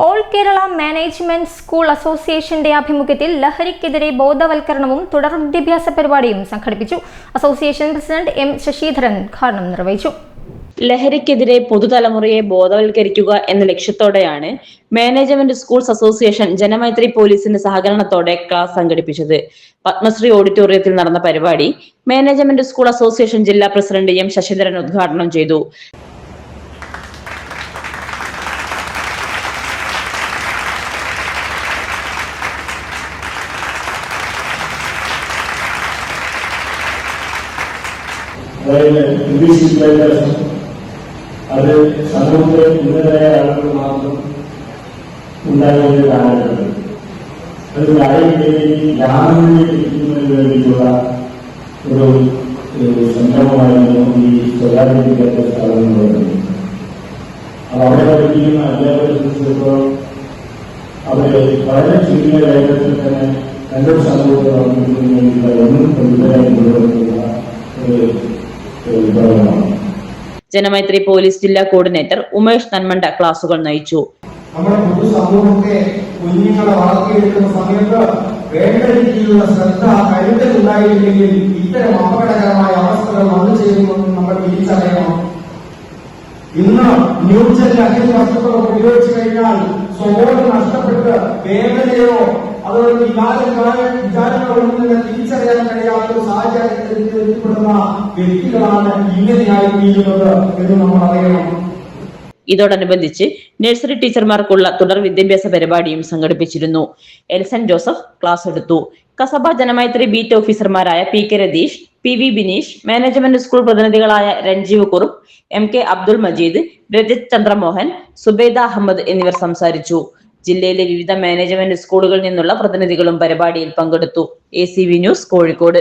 All Kerala management school അസോസിയേഷന്റെ ആഭിമുഖ്യത്തിൽ ലഹരിക്കെതിരെ ബോധവൽക്കരണവും തുടർ വിദ്യാഭ്യാസ പരിപാടിയും സംഘടിപ്പിച്ചു. അസോസിയേഷൻ പ്രസിഡന്റ് എം ശശിധരൻ ഉദ്ഘാടനം നിർവഹിച്ചു. ലഹരിക്കെതിരെ പുതുതലമുറയെ ബോധവൽക്കരിക്കുക എന്ന ലക്ഷ്യത്തോടെയാണ് മാനേജ്മെന്റ് സ്കൂൾസ് അസോസിയേഷൻ ജനമൈത്രി പോലീസിന്റെ സഹകരണത്തോടെ ക്ലാസ് സംഘടിപ്പിച്ചത്. പത്മശ്രീ ഓഡിറ്റോറിയത്തിൽ നടന്ന പരിപാടി മാനേജ്മെന്റ് സ്കൂൾ അസോസിയേഷൻ ജില്ലാ പ്രസിഡന്റ് എം ശശിധരൻ ഉദ്ഘാടനം ചെയ്തു. അതായത് ഇംഗ്ലീഷ് വിദ്യാഭ്യാസം അത് സമൂഹത്തിലെ ഉന്നതരായ ആളുകൾ മാത്രം ഉണ്ടാകുന്ന ഒരു കാലഘട്ടത്തിൽ അത് താഴേക്ക് ഗ്രാമങ്ങളിലേക്ക് എത്തിക്കുന്നതിന് വേണ്ടിയിട്ടുള്ള ഒരു ഒരു സംരംഭമായിരുന്നു ഈ സ്വകാര്യ വിദ്യാഭ്യാസ സ്ഥാപനങ്ങൾ പറയുന്നത് അത് അവിടെ പഠിപ്പിക്കുന്ന അധ്യാപകരെ സംബന്ധിച്ചിടത്തോളം അവര് വളരെ ചുരുങ്ങിയ വേഗത്തിൽ തന്നെ നല്ലൊരു സമൂഹത്തെ വർദ്ധിക്കുന്നതിന് വേണ്ടിയിട്ടുള്ള ഒന്നും പ്രതിഫലമായി കൊണ്ടുവന്നിട്ടുള്ള ഒരു ഒരു വിഭാഗമാണ് ജനമൈത്രി പോലീസ് ജില്ലാ കോർഡിനേറ്റർ ഉമേഷ് നന്മണ്ട ക്ലാസുകൾ നയിച്ചു. നമ്മുടെ പൊതുസമൂഹത്തെ സമയത്ത് വേണ്ട രീതിയിലുള്ള ശ്രദ്ധ ഇത്തരം അപകടകരമായ അവസ്ഥകൾ വന്നു നമ്മൾ തിരിച്ചറിയണം ഇന്ന് ന്യൂജൻ ലഹരി വസ്തുക്കളൊക്കെ ഉപയോഗിച്ചു കഴിഞ്ഞാൽ സ്വബോധം നഷ്ടപ്പെട്ട് വേദനയോ അതോ വിചാരങ്ങളൊന്നും തിരിച്ചറിയാൻ എത്തിപ്പെടുന്ന വ്യക്തികളാണ് ഇങ്ങനെയായി എന്ന് നമ്മൾ അറിയണം. ഇതോടനുബന്ധിച്ച് നഴ്സറി ടീച്ചർമാർക്കുള്ള തുടർ വിദ്യാഭ്യാസ പരിപാടിയും സംഘടിപ്പിച്ചിരുന്നു. എൽസൺ ജോസഫ് ക്ലാസ് എടുത്തു. കസബ ജനമൈത്രി ബീറ്റ് ഓഫീസർമാരായ P K Ratheesh P V Bineesh management school പ്രതിനിധികളായ Ranjeev Kurup M K Abdul Majeed Rajath Chandramohan Subaida Ahammed എന്നിവർ സംസാരിച്ചു. ജില്ലയിലെ വിവിധ മാനേജ്മെന്റ് സ്കൂളുകളിൽ നിന്നുള്ള പ്രതിനിധികളും പരിപാടിയിൽ പങ്കെടുത്തു. A news Kozhikode.